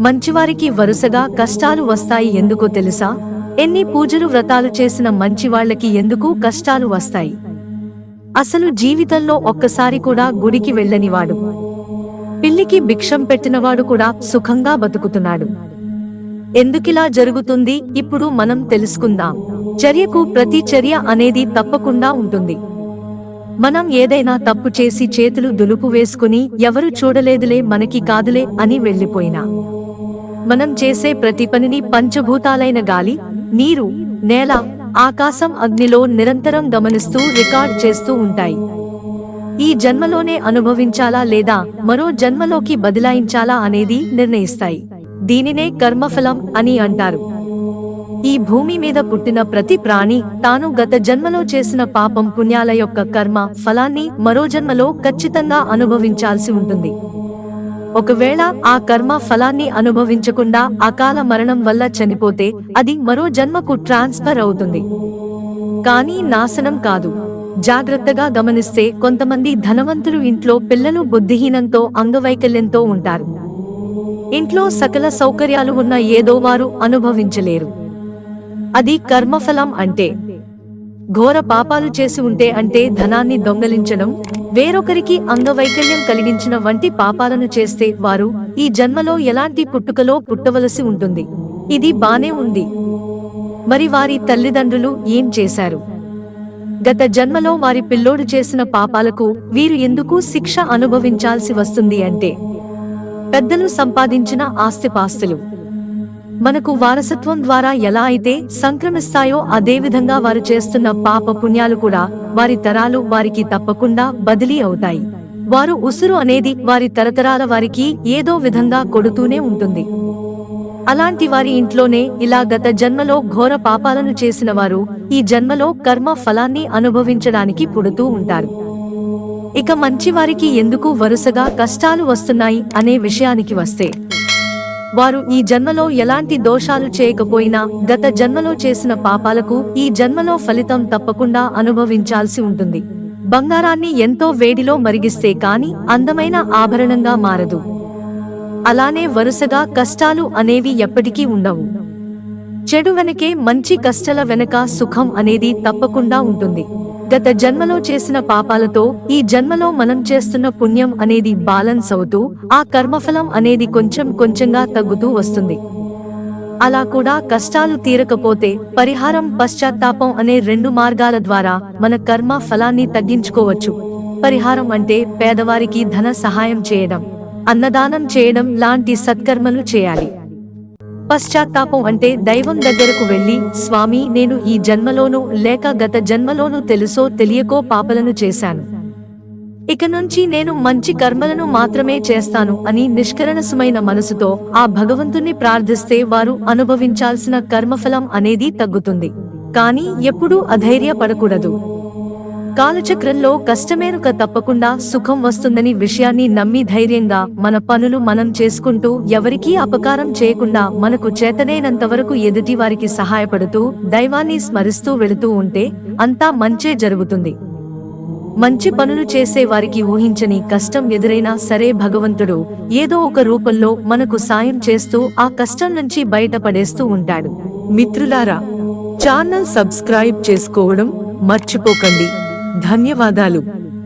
మంచివారికి వరుసగా కష్టాలు వస్తాయి ఎందుకో తెలుసా? ఎన్ని పూజలు వ్రతాలు చేసిన మంచివాళ్ళకి ఎందుకు కష్టాలు వస్తాయి? అసలు జీవితంలో ఒక్కసారి కూడా గుడికి వెళ్ళనివాడు. పిల్లికి భిక్షం పెట్టినవాడు కూడా సుఖంగా బతుకుతున్నాడు. ఎందుకిలా జరుగుతుంది? ఇప్పుడు మనం తెలుసుకుందాం. చర్యకు ప్రతి చర్య అనేది తప్పకుండా ఉంటుంది. మనం ఏదైనా తప్పు చేసి చేతులు దులుపు వేసుకుని ఎవరు చూడలేదులే మనకి కాదులే అని వెళ్ళిపోయినా. మనం చేసే ప్రతి పనిని పంచభూతాలైన గాలి నీరు నేల ఆకాశం అగ్నిలో నిరంతరం గమనిస్తూ రికార్డ్ చేస్తూ ఉంటాయి. ఈ జన్మలోనే అనుభవించాలా లేదా మరో జన్మలోకి బదిలాయించాలా అనేది నిర్ణయిస్తాయి. దీనినే కర్మఫలం అని అంటారు. ఈ భూమి మీద పుట్టిన ప్రతి ప్రాణి తాను గత జన్మలో చేసిన పాపం పుణ్యాల యొక్క కర్మ ఫలాన్ని మరో జన్మలో ఖచ్చితంగా అనుభవించాల్సి ఉంటుంది. ఒకవేళ ఆ కర్మ ఫలాన్ని అనుభవించకుండా అకాల మరణం వల్ల చనిపోతే అది మరో జన్మకు ట్రాన్స్ఫర్ అవుతుంది. కానీ నాశనం కాదు. జాగ్రత్తగా గమనిస్తే కొంతమంది ధనవంతులు ఇంట్లో పిల్లలు బుద్ధిహీనంతో అంగవైకల్యంతో ఉంటారు. ఇంట్లో సకల సౌకర్యాలు ఉన్న ఏదో వారు అనుభవించలేరు. అది కర్మఫలం అంటే ఘోర పాపాలు చేసి ఉంటే అంటే ధనాన్ని దొంగలించడం వేరొకరికి అంగవైకల్యం కలిగించిన వంటి పాపాలను చేస్తే వారు ఈ జన్మలో ఎలాంటి పుట్టుకలో పుట్టవలసి ఉంటుంది? ఇది బానే ఉంది. మరి వారి తల్లిదండ్రులు ఏం చేశారు? గత జన్మలో వారి పిల్లోడు చేసిన పాపాలకు వీరు ఎందుకు శిక్ష అనుభవించాల్సి వస్తుంది అంటే? పెద్దలు సంపాదించిన ఆస్తిపాస్తులు. మనకు వారసత్వం ద్వారా ఎలా అయితే సంక్రమిస్తాయో అదేవిధంగా వారు చేస్తున్న పాప పుణ్యాలు కూడా వారి తరాలు వారికి తప్పకుండా బదిలీ అవుతాయి. వారు ఉసురు అనేది వారి తరతరాల వారికి ఏదో విధంగా కొడుతూనే ఉంటుంది. అలాంటి వారి ఇంట్లోనే ఇలా గత జన్మలో ఘోర పాపాలను చేసిన వారు ఈ జన్మలో కర్మ ఫలాన్ని అనుభవించడానికి పుడుతూ ఉంటారు. ఇక మంచివారికి ఎందుకు వరుసగా కష్టాలు వస్తున్నాయి అనే విషయానికి వస్తే వారు ఈ జన్మలో ఎలాంటి దోషాలు చేయకపోయినా గత జన్మలో చేసిన పాపాలకు ఈ జన్మలో ఫలితం తప్పకుండా అనుభవించాల్సి ఉంటుంది. బంగారాన్ని ఎంతో వేడిలో మరిగిస్తే కాని అందమైన ఆభరణంగా మారదు. అలానే వరుసగా కష్టాలు అనేవి ఎప్పటికీ ఉండవు. చెడు వెనకే మంచి కష్టాల వెనక సుఖం అనేది తప్పకుండా ఉంటుంది. గత జన్మలో చేసిన పాపాలతో ఈ జన్మలో మనం చేస్తున్న పుణ్యం అనేది బ్యాలెన్స్ అవుతూ ఆ కర్మఫలం అనేది కొంచెం కొంచెంగా తగ్గుతూ వస్తుంది. అలా కూడా కష్టాలు తీరకపోతే పరిహారం పశ్చాత్తాపం అనే రెండు మార్గాల ద్వారా మన కర్మ ఫలాన్ని తగ్గించుకోవచ్చు. పరిహారం అంటే పేదవారికి ధన సహాయం చేయడం అన్నదానం చేయడం లాంటి సత్కర్మలు చేయాలి. పశ్చాత్తాపం అంటే దైవం దగ్గరకు వెళ్ళి స్వామి నేను ఈ జన్మలోనూ లేక గత జన్మలోనూ తెలుసో తెలియకో పాపలను చేశాను. ఇక నుంచి నేను మంచి కర్మలను మాత్రమే చేస్తాను అని నిష్కరణసుమైన మనసుతో ఆ భగవంతుణ్ణి ప్రార్థిస్తే వారు అనుభవించాల్సిన కర్మఫలం అనేది తగ్గుతుంది. కానీ ఎప్పుడూ అధైర్యపడకూడదు. కాలచక్రంలో కష్టమేనుక తప్పకుండా సుఖం వస్తుందని విషయాన్ని నమ్మి ధైర్యంగా మన పనులు మనం చేసుకుంటూ ఎవరికీ అపకారం చేయకుండా మనకు చేతనైనంత వరకు ఎదుటి వారికి సహాయపడుతూ దైవాన్ని స్మరిస్తూ వెళుతూ ఉంటే అంతా మంచే జరుగుతుంది. మంచి పనులు చేసే వారికి ఊహించని కష్టం ఎదురైనా సరే భగవంతుడు ఏదో ఒక రూపంలో మనకు సాయం చేస్తూ ఆ కష్టం నుంచి బయటపడేస్తూ ఉంటాడు. మిత్రులారా ఛానల్ సబ్స్క్రైబ్ చేసుకోవడం మర్చిపోకండి. ధన్యవాదాలు.